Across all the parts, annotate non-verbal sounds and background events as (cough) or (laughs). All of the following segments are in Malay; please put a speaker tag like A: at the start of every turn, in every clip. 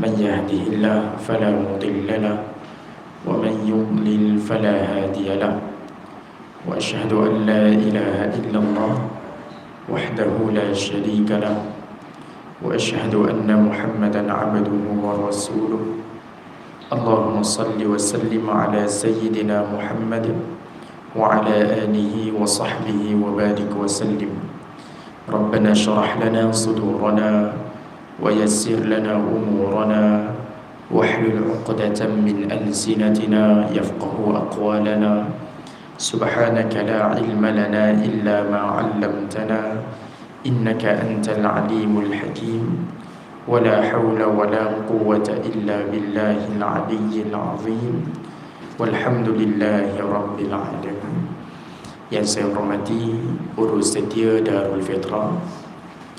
A: من يهده الله فلا مضل له ومن يضلل فلا هادي له. وأشهد أن لا إله إلا الله وحده لا شريك له وأشهد أن محمدا عبده ورسوله. اللهم صل وسلم على سيدنا محمد وعلى آله وصحبه وبارك وسلم. ربنا اشرح لنا صدورنا ويسر لنا أمورنا واحلل عقدة من ألسنتنا يفقه أقوالنا. سبحانك لا علم لنا إلا ما علمتنا إنك أنت العليم الحكيم. ولا حول ولا قوة إلا بالله العلي العظيم. والحمد لله رب العالمين. Yang saya hormati urus setia Darul Fitrah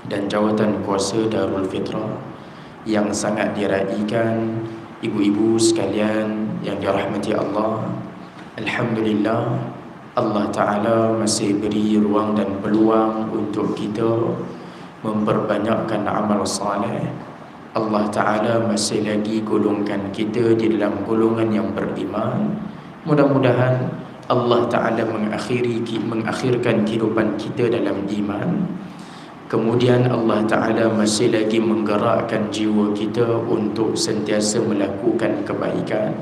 A: dan jawatan kuasa Darul Fitrah yang sangat diraikan ibu-ibu sekalian yang dirahmati Allah. Alhamdulillah Allah Taala masih beri ruang dan peluang untuk kita memperbanyakkan amal saleh. Allah Taala masih lagi golongkan kita di dalam golongan yang beriman. Mudah-mudahan Allah Ta'ala mengakhiri mengakhirkan kehidupan kita dalam iman Kemudian Allah Ta'ala masih lagi menggerakkan jiwa kita untuk sentiasa melakukan kebaikan.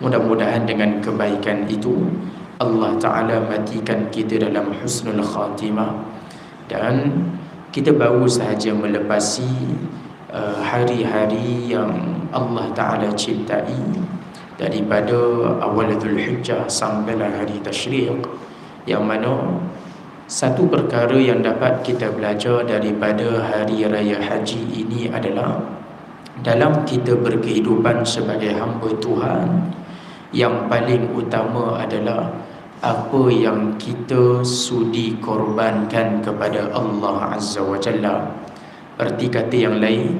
A: Mudah-mudahan dengan kebaikan itu Allah Ta'ala matikan kita dalam husnul khatimah. Dan kita baru sahaja melepasi uh, hari-hari yang Allah Ta'ala cintai daripada awal Dhul Hijjah sampailah hari Tashriq yang mana satu perkara yang dapat kita belajar daripada hari raya haji ini adalah dalam kita berkehidupan sebagai hamba Tuhan yang paling utama adalah apa yang kita sudi korbankan kepada Allah Azza wa Jalla. Erti kata yang lain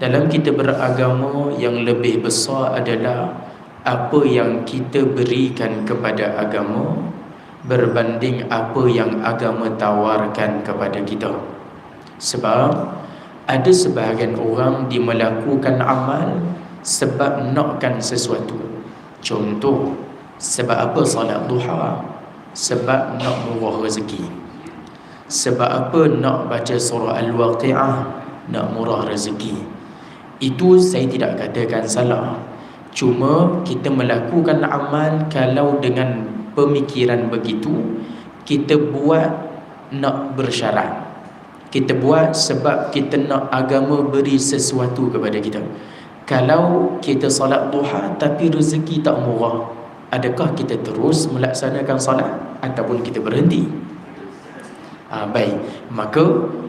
A: dalam kita beragama yang lebih besar adalah apa yang kita berikan kepada agama berbanding apa yang agama tawarkan kepada kita. Sebab ada sebahagian orang di melakukan amal sebab nakkan sesuatu. Contoh sebab apa salat duha? Sebab nak murah rezeki. Sebab apa nak baca surah al-waqi'ah? Nak murah rezeki. Itu saya tidak katakan salah. Cuma kita melakukan amal kalau dengan pemikiran begitu kita buat nak bersyarat. Kita buat sebab kita nak agama beri sesuatu kepada kita. Kalau kita solat duha tapi rezeki tak murah, adakah kita terus melaksanakan solat ataupun kita berhenti? Ha, baik, maka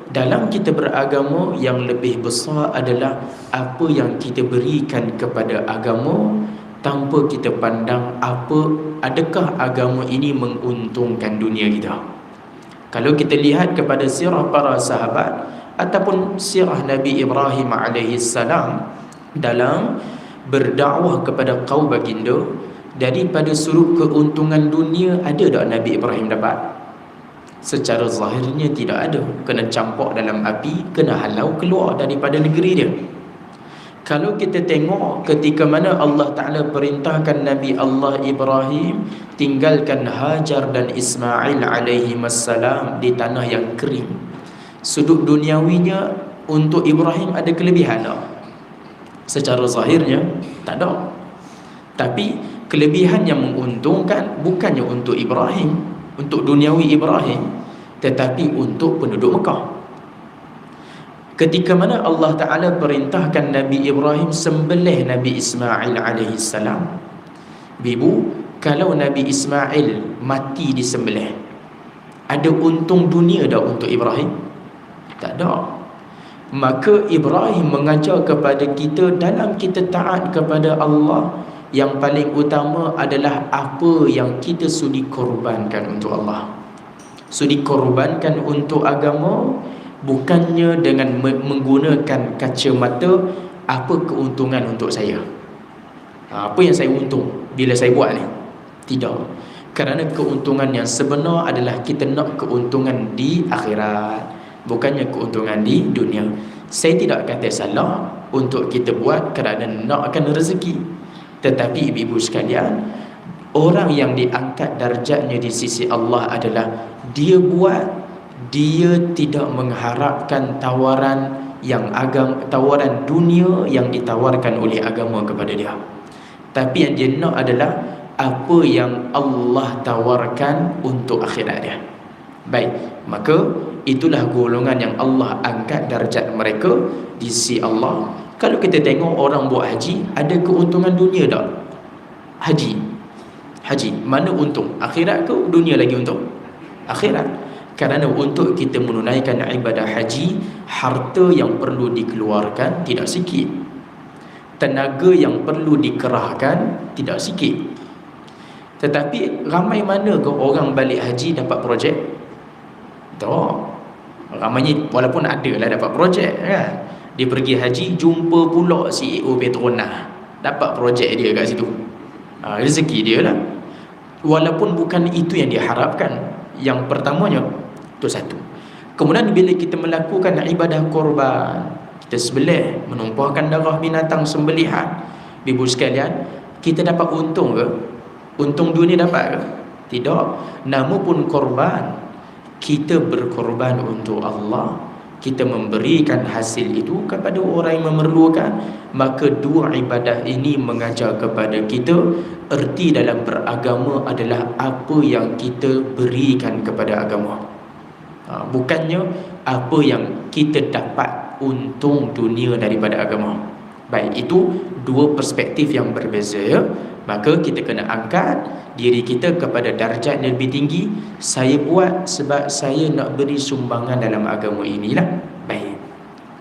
A: dalam kita beragama yang lebih besar adalah apa yang kita berikan kepada agama tanpa kita pandang apa adakah agama ini menguntungkan dunia kita? Kalau kita lihat kepada sirah para sahabat ataupun sirah Nabi Ibrahim alaihi salam dalam berdakwah kepada kaum baginda daripada suruh keuntungan dunia ada tak Nabi Ibrahim dapat? Secara zahirnya tidak ada. Kena campak dalam api kena halau keluar daripada negeri dia kalau kita tengok ketika mana Allah Ta'ala perintahkan Nabi Allah Ibrahim tinggalkan Hajar dan Ismail alaihi wassalam di tanah yang kering. Sudut duniawinya untuk Ibrahim ada kelebihan tak? secara zahirnya tak ada. Tapi kelebihan yang menguntungkan bukannya untuk Ibrahim untuk duniawi Ibrahim tetapi untuk penduduk Mekah ketika mana Allah Ta'ala perintahkan Nabi Ibrahim sembelih Nabi Ismail alaihi salam. Bibu kalau Nabi Ismail mati disembelih ada untung dunia dah untuk Ibrahim? Tak ada. Maka Ibrahim mengajar kepada kita dalam kita taat kepada Allah yang paling utama adalah apa yang kita sudi korbankan untuk Allah. Sudi korbankan untuk agama bukannya dengan menggunakan kacamata apa keuntungan untuk saya? Ha, apa yang saya untung bila saya buat ni? Tidak. Kerana keuntungan yang sebenar adalah kita nak keuntungan di akhirat bukannya keuntungan di dunia. Saya tidak kata salah untuk kita buat kerana nakkan rezeki. Tetapi ibu-ibu sekalian orang yang diangkat darjatnya di sisi Allah adalah dia buat dia tidak mengharapkan tawaran yang agam tawaran dunia yang ditawarkan oleh agama kepada dia. Tapi yang dia nak adalah apa yang Allah tawarkan untuk akhirat dia. Baik maka itulah golongan yang Allah angkat darjat mereka di sisi Allah. Kalau kita tengok orang buat haji ada keuntungan dunia tak? Haji. Haji mana untung? Akhirat ke dunia lagi untung? Akhirat kerana untuk kita menunaikan ibadah haji harta yang perlu dikeluarkan tidak sikit. Tenaga yang perlu dikerahkan tidak sikit. Tetapi ramai mana ke orang balik haji dapat projek? Tak. Ramai walaupun ada lah dapat projek kan? Dia pergi haji jumpa pula CEO Petronas. Dapat projek dia kat situ. Ha, rezeki dia lah. Walaupun bukan itu yang diharapkan yang pertamanya itu satu. Kemudian bila kita melakukan ibadah korban kita sembelih menumpahkan darah binatang sembelihan ibu sekalian kita dapat untung ke? Untung dunia dapat ke? Tidak. Namun pun korban kita berkorban untuk Allah kita memberikan hasil itu kepada orang yang memerlukan. Maka dua ibadah ini mengajar kepada kita erti dalam beragama adalah apa yang kita berikan kepada agama. Ha, bukannya apa yang kita dapat untung dunia daripada agama. Baik itu dua perspektif yang berbeza ya maka kita kena angkat diri kita kepada darjat yang lebih tinggi. Saya buat sebab saya nak beri sumbangan dalam agama inilah. Baik.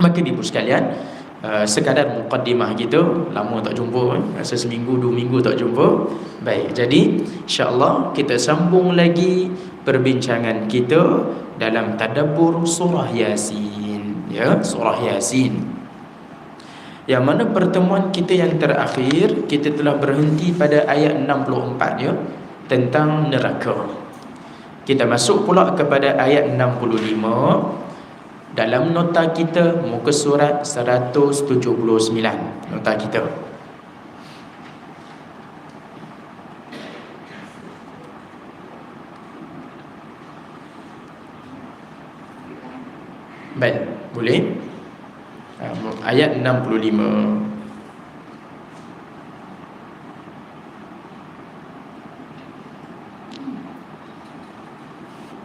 A: Maka ibu sekalian uh, sekadar mukaddimah kita lama tak jumpa eh? rasa seminggu dua minggu tak jumpa. Baik. Jadi insyaallah kita sambung lagi perbincangan kita dalam tadabbur surah yasin. Ya surah yasin yang mana pertemuan kita yang terakhir Kita telah berhenti pada ayat 64 ya Tentang neraka. Kita masuk pula kepada ayat 65 Dalam nota kita Muka surat 179 Nota kita. Baik, boleh? Ayat 65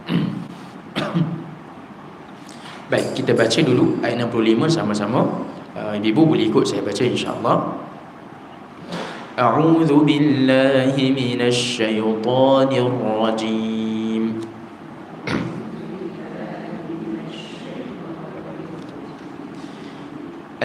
A: (coughs) Baik, kita baca dulu ayat 65 sama-sama. Uh, ibu boleh ikut saya baca insya-Allah. A'udzu billahi minasy syaithanir rajim.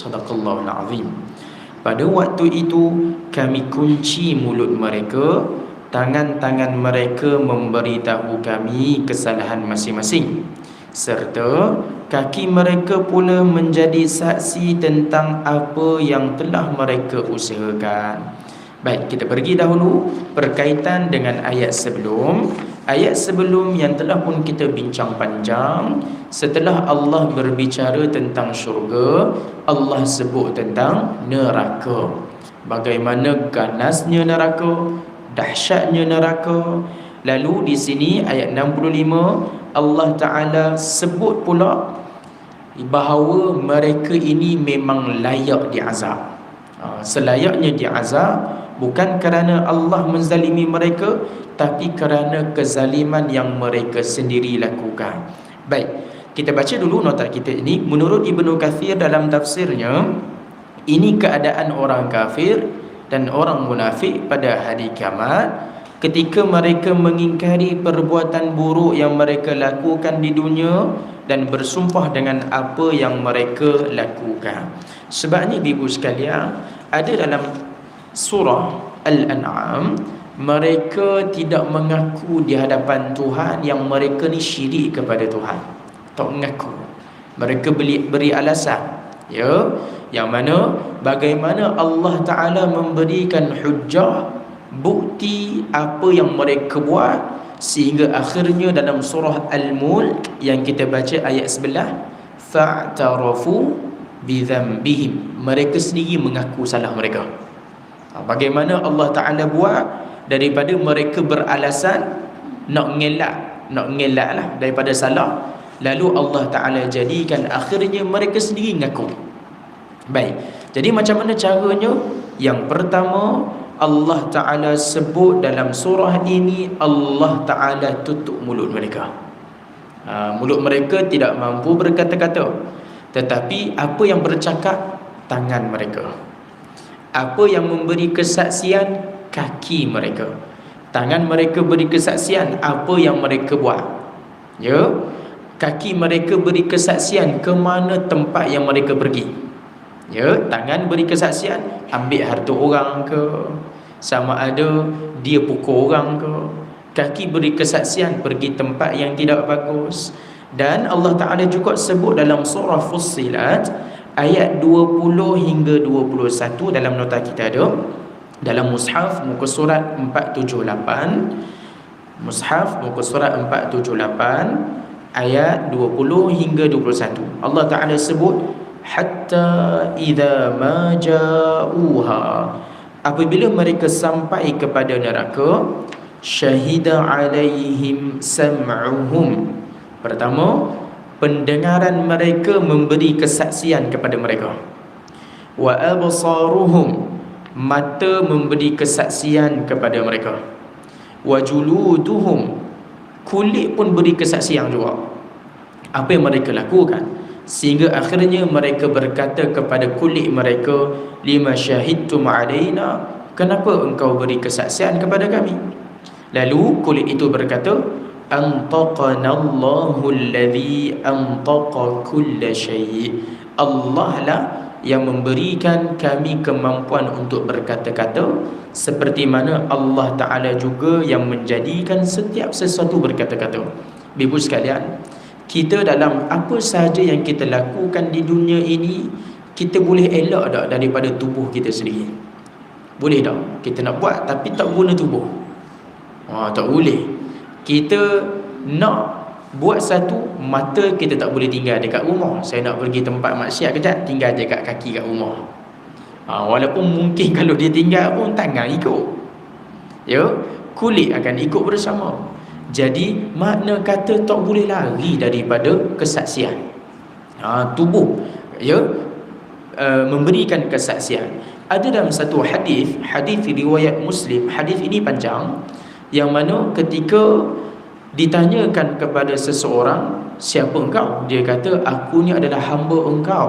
A: Sadaqallahul Azim. Pada waktu itu kami kunci mulut mereka Tangan-tangan mereka memberitahu kami kesalahan masing-masing Serta kaki mereka pula menjadi saksi tentang apa yang telah mereka usahakan Baik, kita pergi dahulu berkaitan dengan ayat sebelum. Ayat sebelum yang telah pun kita bincang panjang. Setelah Allah berbicara tentang syurga Allah sebut tentang neraka. Bagaimana ganasnya neraka Dahsyatnya neraka. Lalu di sini ayat 65 Allah Ta'ala sebut pula Bahawa mereka ini memang layak diazab. Ha, Selayaknya diazab Bukan kerana Allah menzalimi mereka Tapi kerana kezaliman yang mereka sendiri lakukan Baik, kita baca dulu nota kita ini Menurut Ibnu Kathir dalam tafsirnya Ini keadaan orang kafir dan orang munafik pada hari kiamat ketika mereka mengingkari perbuatan buruk yang mereka lakukan di dunia dan bersumpah dengan apa yang mereka lakukan. Sebab ni ibu sekalian, ada dalam surah Al-An'am mereka tidak mengaku di hadapan Tuhan yang mereka ni syirik kepada Tuhan. Tak mengaku. Mereka beri, beri alasan. Ya, yang mana bagaimana Allah Taala memberikan hujjah bukti apa yang mereka buat sehingga akhirnya dalam surah Al-Mulk yang kita baca ayat sebelah fa'tarafu bidzambihim mereka sendiri mengaku salah mereka bagaimana Allah Taala buat daripada mereka beralasan nak ngelak nak ngelak lah daripada salah. Lalu Allah Taala jadikan akhirnya mereka sendiri mengaku baik jadi macam mana caranya? Yang pertama Allah Ta'ala sebut dalam surah ini Allah Ta'ala tutup mulut mereka. Ha, Mulut mereka tidak mampu berkata-kata. Tetapi apa yang bercakap Tangan mereka Apa yang memberi kesaksian? Kaki mereka. Tangan mereka beri kesaksian. Apa yang mereka buat? Ya? Kaki mereka beri kesaksian Ke mana tempat yang mereka pergi. Ya, tangan beri kesaksian. Ambil harta orang ke? Sama ada dia pukul orang ke? Kaki beri kesaksian pergi tempat yang tidak bagus. Dan Allah Taala juga sebut dalam surah Fussilat ayat 20 hingga 21 dalam nota kita ada. Dalam mushaf muka surat 478 mushaf muka surat 478 ayat 20 hingga 21 Allah Taala sebut hatta idza ma ja'uha. Apabila mereka sampai kepada neraka syahida alaihim sam'uhum. Pertama pendengaran mereka memberi kesaksian kepada mereka. Wa absaruhum mata memberi kesaksian kepada mereka. Wa juluduhum kulit pun beri kesaksian juga. Apa yang mereka lakukan? Sehingga akhirnya mereka berkata kepada kulit mereka lima syahidtum alaina kenapa engkau beri kesaksian kepada kami? Lalu kulit itu berkata antaqanallahu alladhi antaqa kulla syai' Allah lah yang memberikan kami kemampuan untuk berkata-kata seperti mana Allah Taala juga yang menjadikan setiap sesuatu berkata-kata. Ibu sekalian kita dalam apa sahaja yang kita lakukan di dunia ini kita boleh elak tak daripada tubuh kita sendiri? Boleh tak? Kita nak buat tapi tak guna tubuh. Ha, tak boleh kita nak buat satu mata kita tak boleh tinggal dekat rumah. Saya nak pergi tempat maksiat kejap tinggal dekat kaki kat rumah. Ha, walaupun mungkin (laughs) kalau dia tinggal pun tangan ikut. Ya kulit akan ikut bersama. Jadi makna kata tak boleh lari daripada kesaksian. Ha, tubuh ya uh, memberikan kesaksian. Ada dalam satu hadis, hadis riwayat Muslim, hadis ini panjang yang mana ketika ditanyakan kepada seseorang siapa engkau? dia kata aku ni adalah hamba engkau.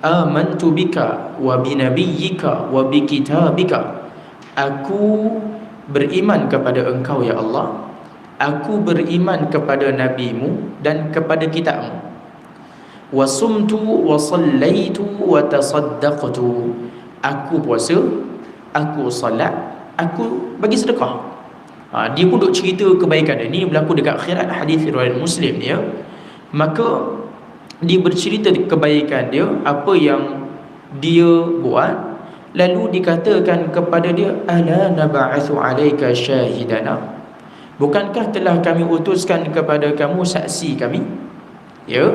A: Amantu bika wa bi nabiyyika wa bi kitabika. Aku beriman kepada engkau ya Allah. Aku beriman kepada nabimu dan kepada kitabmu. Wasumtu wa sallaitu wa tasaddaqtu. Aku puasa aku salat aku bagi sedekah. Ha, dia pun duk cerita kebaikan dia. Ni berlaku dekat akhirat. Hadis riwayat muslim ya. Maka dia bercerita kebaikan dia apa yang dia buat Lalu dikatakan kepada dia ala nab'athu alayka syahidana? Bukankah telah kami utuskan kepada kamu saksi kami? Ya.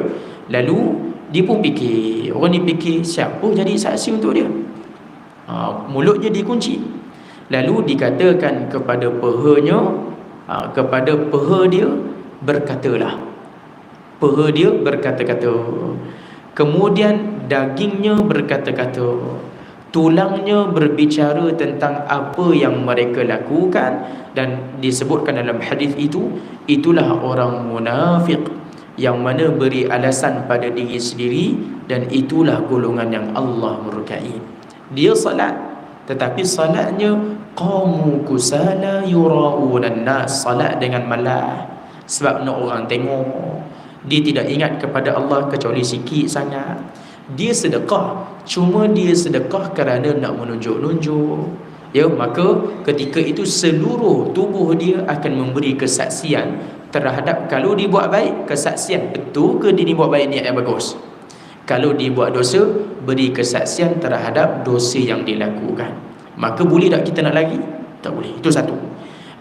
A: Lalu dia pun fikir. Orang ni fikir siapa jadi saksi untuk dia? Ha, Mulutnya dikunci Lalu dikatakan kepada pehanya ha, Kepada peha dia Berkatalah. Peha dia berkata-kata. Kemudian dagingnya berkata-kata. Tulangnya berbicara tentang apa yang mereka lakukan. Dan disebutkan dalam hadis itu itulah orang munafik yang mana beri alasan pada diri sendiri dan itulah golongan yang Allah murkai. Dia salat tetapi salatnya qamu kusala yurauna nas salat dengan malas sebab nak orang tengok dia tidak ingat kepada Allah kecuali sikit sangat. Dia sedekah cuma dia sedekah kerana nak menunjuk-nunjuk. Ya maka ketika itu seluruh tubuh dia akan memberi kesaksian terhadap kalau dia buat baik kesaksian betul ke dia buat baik niat yang bagus kalau dia buat dosa beri kesaksian terhadap dosa yang dilakukan. Maka boleh tak kita nak lagi? Tak boleh. Itu satu.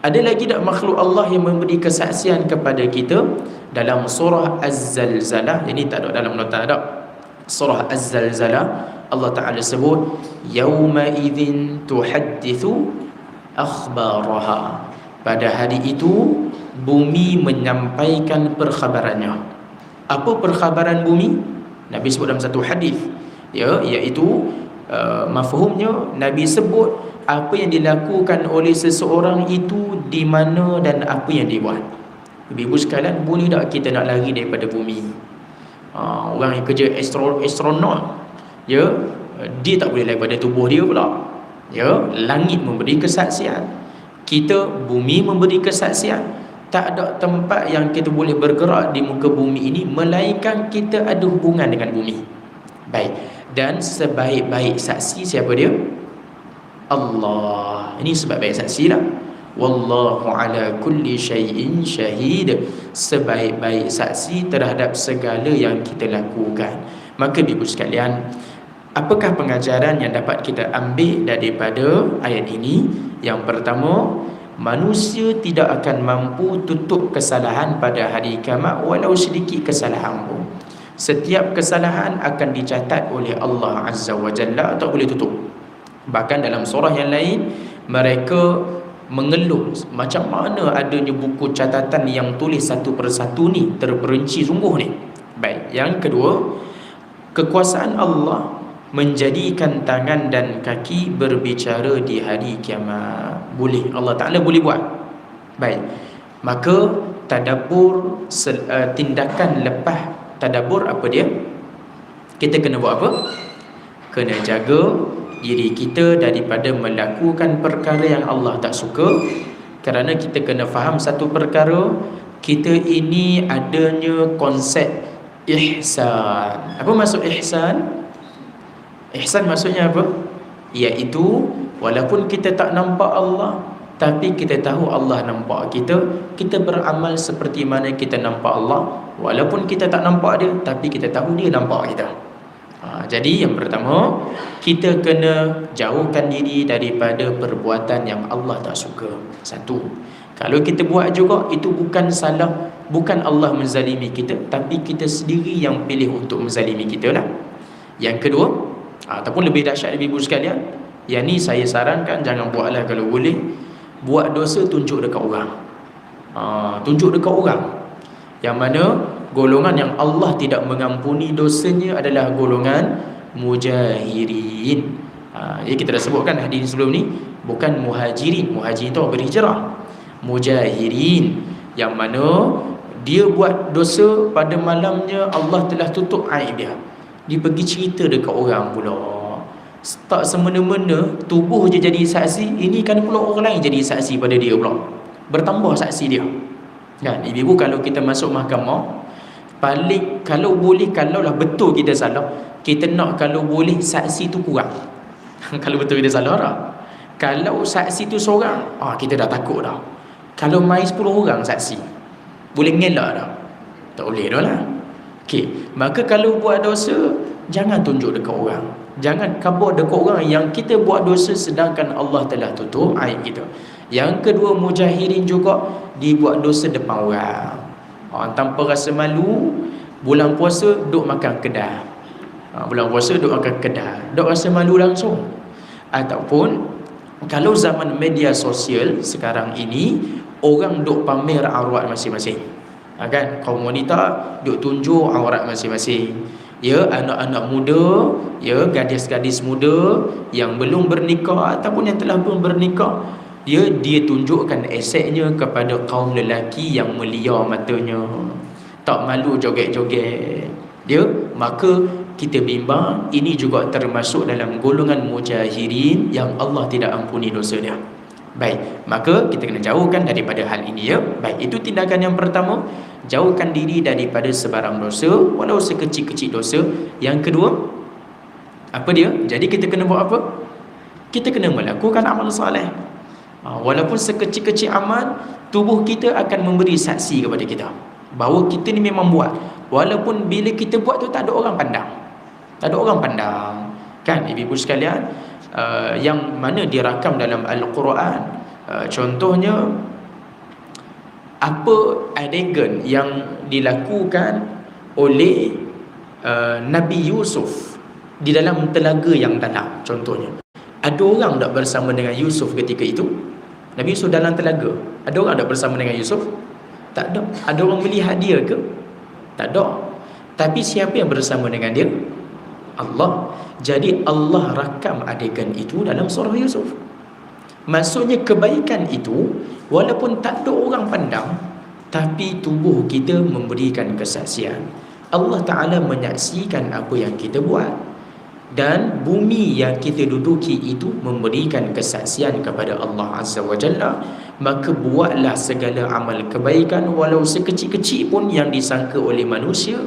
A: Ada lagi tak makhluk Allah yang memberi kesaksian kepada kita? Dalam surah Az-Zalzalah. Ini tak ada dalam nota tak surah Az-Zalzalah Allah Taala sebut yauma idzin tuhaddithu akhbaraha. Pada hari itu bumi menyampaikan perkhabarannya. Apa perkhabaran bumi Nabi sebut dalam satu hadis ya iaitu uh, mafhumnya Nabi sebut apa yang dilakukan oleh seseorang itu di mana dan apa yang dibuat. Ibu sekalian, boleh tak kita nak lari daripada bumi? Uh, orang yang kerja astro astronaut, ya, dia tak boleh lari daripada tubuh dia pula. Ya, langit memberi kesaksian. Kita bumi memberi kesaksian. Tak ada tempat yang kita boleh bergerak di muka bumi ini melainkan kita ada hubungan dengan bumi. Baik. Dan sebaik-baik saksi siapa dia? Allah. Ini sebab baik saksi lah. Wallahu ala kulli syai'in syahid. Sebaik-baik saksi terhadap segala yang kita lakukan. Maka ibu sekalian, apakah pengajaran yang dapat kita ambil daripada ayat ini? Yang pertama, manusia tidak akan mampu tutup kesalahan pada hari kiamat walau sedikit kesalahan pun. Setiap kesalahan akan dicatat oleh Allah Azza wa Jalla tak boleh tutup. Bahkan dalam surah yang lain Mereka mengeluh Macam mana adanya buku catatan yang tulis satu persatu ni Terperinci sungguh ni Baik, yang kedua Kekuasaan Allah Menjadikan tangan dan kaki berbicara di hari kiamat Boleh, Allah Ta'ala boleh buat. Baik, maka Tadabur uh, tindakan lepas Tadabur apa dia? Kita kena buat apa? Kena jaga diri kita daripada melakukan perkara yang Allah tak suka. Kerana kita kena faham satu perkara kita ini adanya konsep ihsan. Apa maksud ihsan? Ihsan maksudnya apa? Iaitu walaupun kita tak nampak Allah tapi kita tahu Allah nampak kita kita beramal seperti mana kita nampak Allah walaupun kita tak nampak dia tapi kita tahu dia nampak kita Ha, jadi yang pertama kita kena jauhkan diri daripada perbuatan yang Allah tak suka. Satu. Kalau kita buat juga itu bukan salah, bukan Allah menzalimi kita tapi kita sendiri yang pilih untuk menzalimi kita lah. Yang kedua, ataupun lebih dahsyat lebih buruk sekalian, yang ni saya sarankan jangan buatlah kalau boleh buat dosa tunjuk dekat orang. Ha, tunjuk dekat orang. Yang mana golongan yang Allah tidak mengampuni dosanya adalah golongan mujahirin. Ha, kita dah sebutkan hadis sebelum ni bukan muhajirin. Muhajirin itu berhijrah. Mujahirin yang mana dia buat dosa pada malamnya Allah telah tutup aib dia. Dia pergi cerita dekat orang pula. Tak semena-mena tubuh je jadi saksi, ini kan pula orang lain jadi saksi pada dia pula. Bertambah saksi dia. Kan? Ibu-ibu kalau kita masuk mahkamah paling kalau boleh kalau lah betul kita salah kita nak kalau boleh saksi tu kurang (laughs) kalau betul kita salah lah kalau saksi tu seorang ah kita dah takut dah kalau mai 10 orang saksi boleh ngelak dah tak boleh dah lah okay. maka kalau buat dosa jangan tunjuk dekat orang jangan kabur dekat orang yang kita buat dosa sedangkan Allah telah tutup aib kita. Yang kedua mujahirin juga dibuat dosa depan orang. Ha, tanpa rasa malu bulan puasa duk makan kedah ha, bulan puasa duk makan kedah duk rasa malu langsung. Ataupun kalau zaman media sosial sekarang ini orang duk pamer aurat masing-masing. Ha, kan? Kaum wanita duk tunjuk aurat masing-masing ya anak-anak muda ya gadis-gadis muda yang belum bernikah ataupun yang telah pun bernikah ya dia tunjukkan asetnya kepada kaum lelaki yang melia matanya tak malu joget-joget dia maka kita bimbang ini juga termasuk dalam golongan mujahirin yang Allah tidak ampuni dosa dia. Baik, maka kita kena jauhkan daripada hal ini ya. Baik, itu tindakan yang pertama, jauhkan diri daripada sebarang dosa walau sekecil-kecil dosa. Yang kedua, apa dia? Jadi kita kena buat apa? Kita kena melakukan amal soleh. Ha, walaupun sekecil-kecil amal, tubuh kita akan memberi saksi kepada kita bahawa kita ni memang buat. Walaupun bila kita buat tu tak ada orang pandang. Tak ada orang pandang. Kan ibu-ibu sekalian, uh, yang mana dirakam dalam Al-Quran. Uh, contohnya apa adegan yang dilakukan oleh uh, Nabi Yusuf di dalam telaga yang dalam contohnya. Ada orang tak bersama dengan Yusuf ketika itu? Nabi Yusuf dalam telaga. Ada orang tak bersama dengan Yusuf? Tak ada. Ada orang melihat dia ke? Tak ada. Tapi siapa yang bersama dengan dia? Allah. Jadi Allah rakam adegan itu dalam surah Yusuf. Maksudnya kebaikan itu walaupun tak ada orang pandang tapi tubuh kita memberikan kesaksian. Allah Taala menyaksikan apa yang kita buat. Dan bumi yang kita duduki itu memberikan kesaksian kepada Allah Azza wa Jalla. Maka buatlah segala amal kebaikan walau sekecil-kecil pun yang disangka oleh manusia.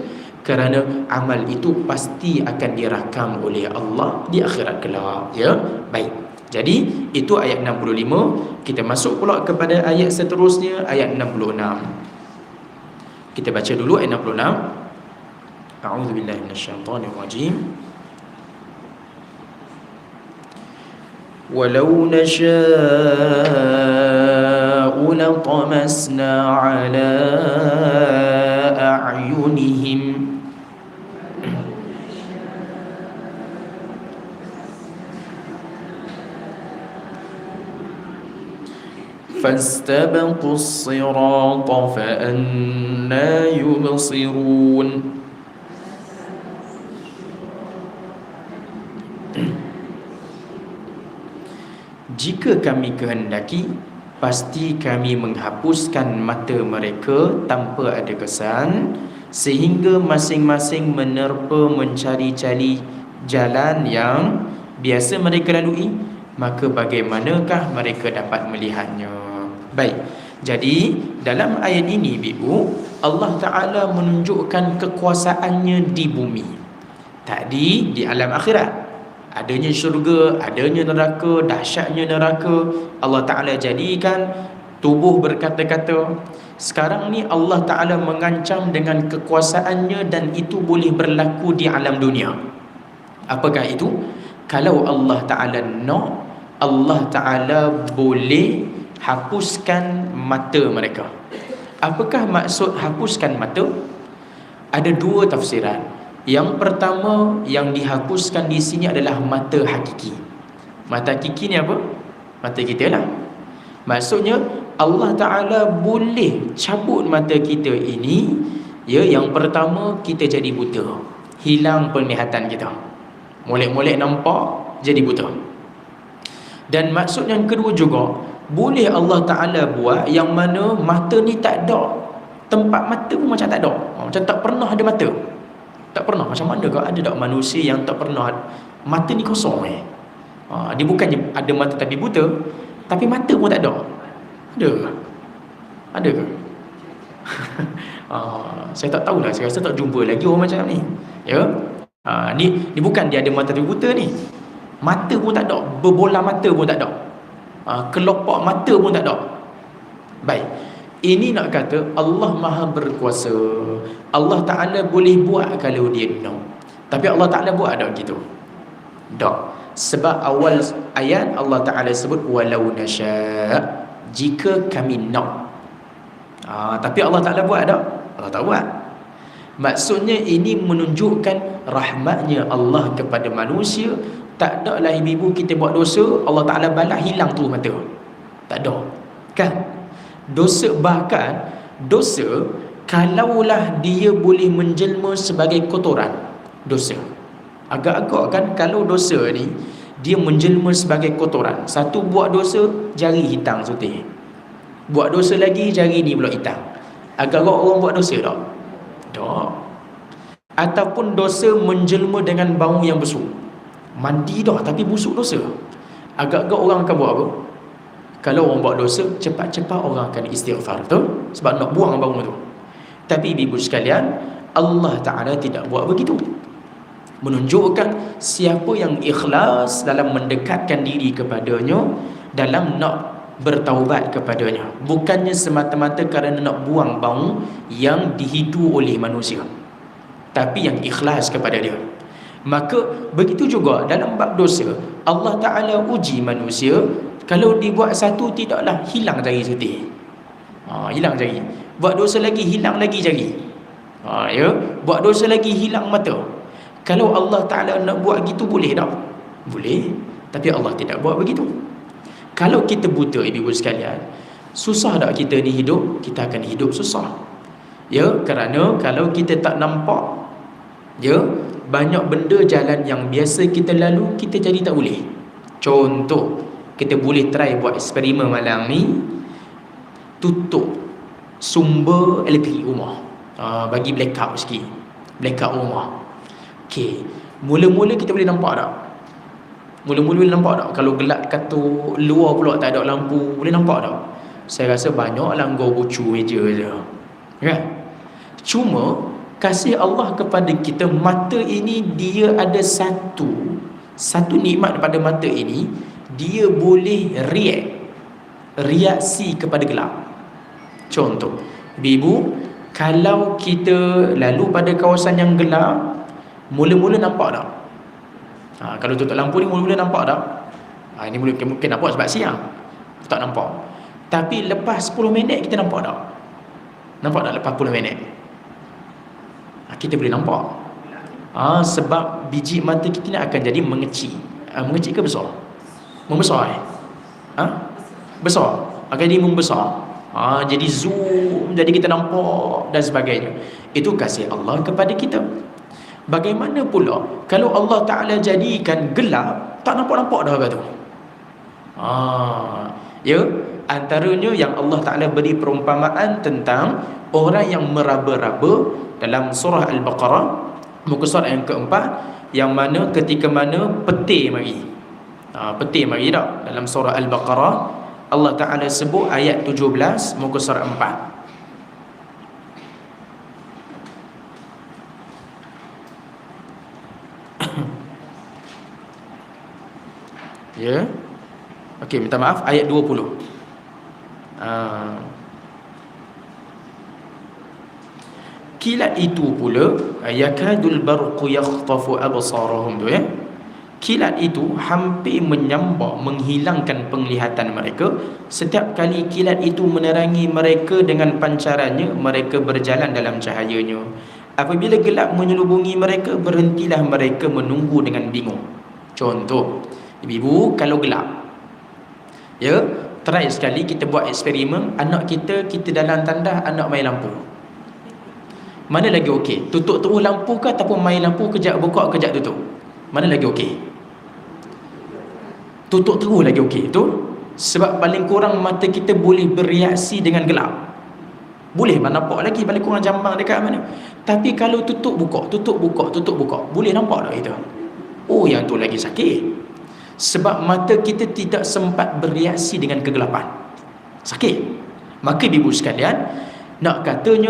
A: Kerana amal itu pasti akan dirakam oleh Allah di akhirat kelak ya. Baik jadi itu ayat 65 kita masuk pula kepada ayat seterusnya ayat 66 kita baca dulu ayat 66 A'udzubillahi minasyaitonirrajim ولو نشاء لطمسنا على فاستبقوا الصراط فأنا يبصرون Jika kami kehendaki Pasti kami menghapuskan mata mereka tanpa ada kesan Sehingga masing-masing menerpa mencari-cari jalan yang biasa mereka lalui maka bagaimanakah mereka dapat melihatnya Baik. Jadi dalam ayat ini ibu Allah taala menunjukkan kekuasaannya di bumi. Tadi di alam akhirat. Adanya syurga adanya neraka dahsyatnya neraka. Allah taala jadikan tubuh berkata-kata. Sekarang ni Allah taala mengancam dengan kekuasaannya dan itu boleh berlaku di alam dunia. Apakah itu? Kalau Allah taala nak Allah Ta'ala boleh hapuskan mata mereka. Apakah maksud hapuskan mata? Ada dua tafsiran. Yang pertama yang dihapuskan di sini adalah mata hakiki. Mata hakiki ni apa? Mata kita lah. Maksudnya Allah Ta'ala boleh cabut mata kita ini. Ya, yang pertama kita jadi buta. Hilang penglihatan kita. Molek-molek nampak Jadi buta. Dan maksud yang kedua juga Boleh Allah Ta'ala buat Yang mana mata ni tak ada Tempat mata pun macam tak ada. Oh, Macam tak pernah ada mata. Tak pernah. Macam mana kau ada tak manusia yang tak pernah Mata ni kosong eh? Ha, Dia bukannya ada mata tapi buta Tapi mata pun tak ada. Ada? Ada ke? (laughs) ha, saya tak tahulah. Saya rasa tak jumpa lagi orang macam ni. Ya? Ha, ni, ni bukan dia ada mata tapi buta ni. Mata pun tak ada. Berbola mata pun tak ada ha, Kelopak mata pun tak ada. Baik. Ini nak kata Allah maha berkuasa. Allah Ta'ala boleh buat kalau dia nak Tapi Allah Ta'ala buat ada gitu Tak. Sebab awal ayat Allah Ta'ala sebut Walau nasya' Jika kami nak. Ha, Tapi Allah Ta'ala buat tak? Allah tak buat. Maksudnya ini menunjukkan rahmatnya Allah kepada manusia tak ada lah ibu-ibu kita buat dosa Allah Ta'ala balas hilang tu mata. Tak ada. Kan? Dosa bahkan Dosa Kalaulah dia boleh menjelma sebagai kotoran. Dosa. Agak-agak kan Kalau dosa ni Dia menjelma sebagai kotoran. Satu buat dosa Jari hitam sutih Buat dosa lagi Jari ni pula hitam. Agak-agak orang buat dosa tak? Tak. Ataupun dosa menjelma dengan bau yang busuk mandi dah tapi busuk dosa. Agak-agak orang akan buat apa? Kalau orang buat dosa cepat-cepat orang akan istighfar tu sebab nak buang bau tu. Tapi ibu sekalian Allah Ta'ala tidak buat begitu. Menunjukkan siapa yang ikhlas dalam mendekatkan diri kepadanya dalam nak bertaubat kepadanya. Bukannya semata-mata kerana nak buang bau yang dihidu oleh manusia tapi yang ikhlas kepada dia maka begitu juga dalam bab dosa Allah Ta'ala uji manusia kalau dibuat satu tidaklah hilang jari setih ha, hilang jari. Buat dosa lagi hilang lagi jari. Ha, ya? Buat dosa lagi hilang mata. Kalau Allah Ta'ala nak buat gitu boleh tak? boleh. Tapi Allah tidak buat begitu. Kalau kita buta ibu-ibu sekalian susah tak kita ni hidup? Kita akan hidup susah. Ya? Kerana kalau kita tak nampak Ya, banyak benda jalan yang biasa kita lalu kita jadi tak boleh. Contoh, kita boleh try buat eksperimen malam ni tutup sumber elektrik rumah. Uh, bagi blackout sikit. Blackout rumah. Okey. Mula-mula kita boleh nampak tak? Mula-mula boleh nampak tak? Kalau gelap kata luar pula tak ada lampu, boleh nampak tak? Saya rasa banyak langgar bucu meja je. Kan? Cuma kasih Allah kepada kita mata ini dia ada satu satu nikmat pada mata ini dia boleh react reaksi kepada gelap. Contoh ibu kalau kita lalu pada kawasan yang gelap mula-mula nampak tak? Ha, kalau tutup lampu ni mula-mula nampak tak? Ha, ini mungkin, mungkin nampak sebab siang tak nampak. Tapi lepas 10 minit kita nampak tak? Nampak tak lepas 10 minit kita boleh nampak. Ha, sebab biji mata kita ni akan jadi mengecil ha, mengecil ke besar? membesar eh? ha? besar. Akan jadi membesar. Ha, jadi zoom jadi kita nampak dan sebagainya. Itu kasih Allah kepada kita. Bagaimana pula kalau Allah Ta'ala jadikan gelap tak nampak-nampak dah kata? Ha, ya antaranya yang Allah Ta'ala beri perumpamaan tentang orang yang meraba-raba dalam surah Al-Baqarah muka surat yang keempat yang mana ketika mana peti mari ha, peti mari tak dalam surah Al-Baqarah Allah Ta'ala sebut ayat 17 muka surat 4 (coughs) Ya. Okey, minta maaf ayat 20. Ah. Kilat itu pula yakadul barqu yakhtafu absarahum tu ya. Kilat itu hampir menyambar menghilangkan penglihatan mereka. Setiap kali kilat itu menerangi mereka dengan pancarannya mereka berjalan dalam cahayanya. Apabila gelap menyelubungi mereka berhentilah mereka menunggu dengan bingung. Contoh ibu-ibu kalau gelap ya try sekali kita buat eksperimen anak kita kita dalam tandas anak main lampu mana lagi okey? Tutup terus lampu ke ataupun main lampu kejap buka kejap tutup? Mana lagi okey? Tutup terus lagi okey. Tu sebab paling kurang mata kita boleh bereaksi dengan gelap. Boleh mana nampak lagi paling kurang jambang dekat mana. Tapi kalau tutup buka, tutup buka, tutup buka, boleh nampak tak kita? Oh yang tu lagi sakit. Sebab mata kita tidak sempat bereaksi dengan kegelapan. Sakit. Maka ibu sekalian, nak katanya